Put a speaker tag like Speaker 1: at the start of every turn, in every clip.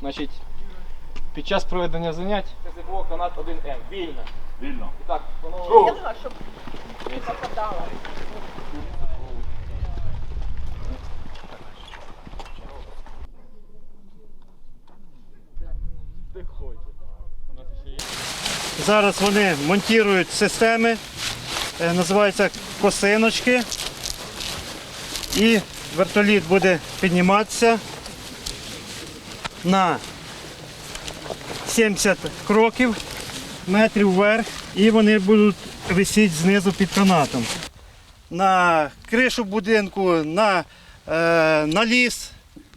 Speaker 1: Значить, під час проведення занять КЗБО канат 1М. Вільно.
Speaker 2: Вільно.
Speaker 1: І так, воно
Speaker 3: Я знаю, щоб не попадала.
Speaker 4: Зараз вони монтують системи, е, називаються косиночки. І вертоліт буде підніматися на 70 кроків, метрів вверх, і вони будуть висіти знизу під канатом. На кришу будинку, на, е, на ліс.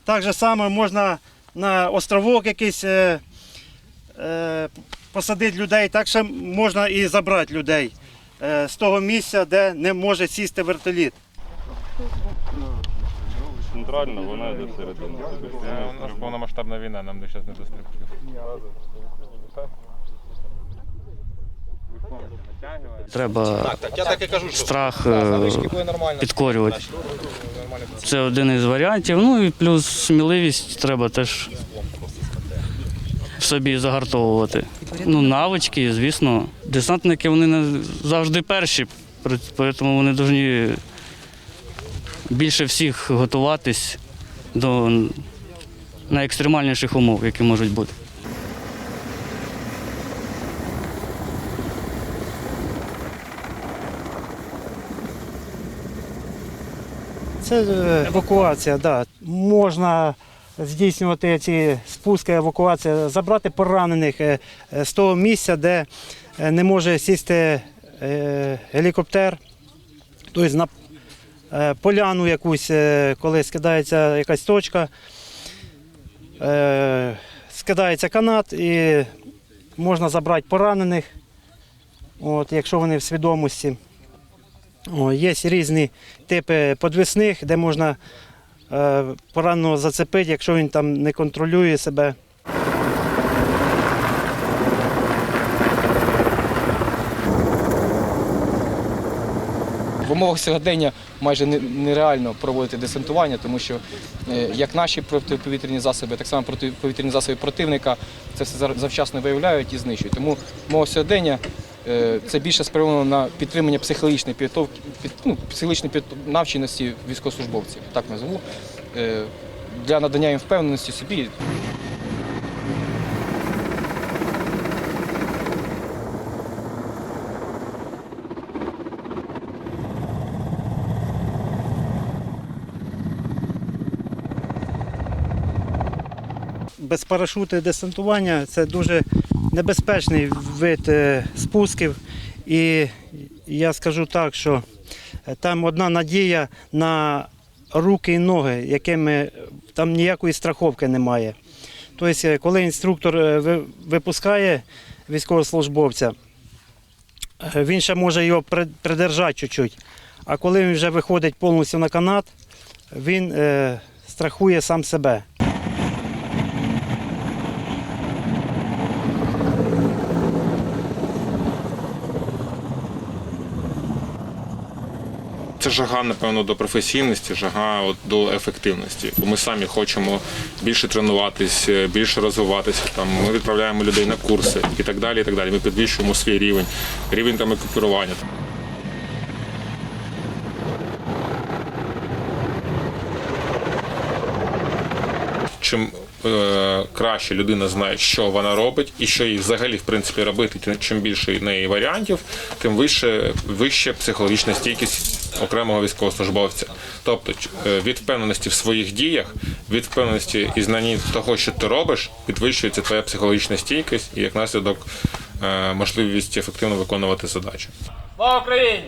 Speaker 4: Так само можна на островок якийсь. Е, е, посадити людей, так що можна і забрати людей е, з того місця, де не може сісти вертоліт.
Speaker 2: Центрально, вона йде всередину.
Speaker 5: У війна, нам зараз не до стрибків.
Speaker 6: Треба страх е, підкорювати. Це один із варіантів. Ну і плюс сміливість треба теж собі загартовувати. Ну, навички, звісно. Десантники вони не завжди перші, тому вони повинні більше всіх готуватись до найекстремальніших умов, які можуть бути.
Speaker 4: Це е, евакуація, да. можна здійснювати ці спуски, евакуація, забрати поранених е, е, з того місця, де не може сісти гелікоптер, тобто на поляну якусь, коли скидається якась точка, скидається канат і можна забрати поранених, от, якщо вони в свідомості. О, є різні типи подвісних, де можна е, пораненого зацепити, якщо він там не контролює себе.
Speaker 1: В умовах сьогодення майже не- нереально проводити десантування, тому що е, як наші протиповітряні засоби, так само протиповітряні засоби противника це все завчасно виявляють і знищують. Тому мова сьогодення е, це більше спрямовано на підтримання психологічної підготовки, ну, психологічної навченості військовослужбовців, так назву, е, для надання їм впевненості собі.
Speaker 4: Без парашути десантування це дуже небезпечний вид е, спусків. І я скажу так, що е, там одна надія на руки і ноги, якими там ніякої страховки немає. Тобто, е, коли інструктор випускає військовослужбовця, він ще може його придержати чуть-чуть. А коли він вже виходить повністю на канат, він страхує сам себе.
Speaker 5: Це жага, напевно, до професійності, жага от, до ефективності. Бо ми самі хочемо більше тренуватись, е, більше розвиватися. Там ми відправляємо людей на курси і так далі. І так далі. Ми підвищуємо свій рівень, рівень там екіпірування. Чим е, краще людина знає, що вона робить, і що їй взагалі в принципі робити, чим більше в неї варіантів, тим вище, вище психологічна стійкість окремого військовослужбовця. Тобто е, від впевненості в своїх діях, від впевненості і знанні того, що ти робиш, підвищується твоя психологічна стійкість і як наслідок е, можливість ефективно виконувати задачі.
Speaker 1: Слава Україні!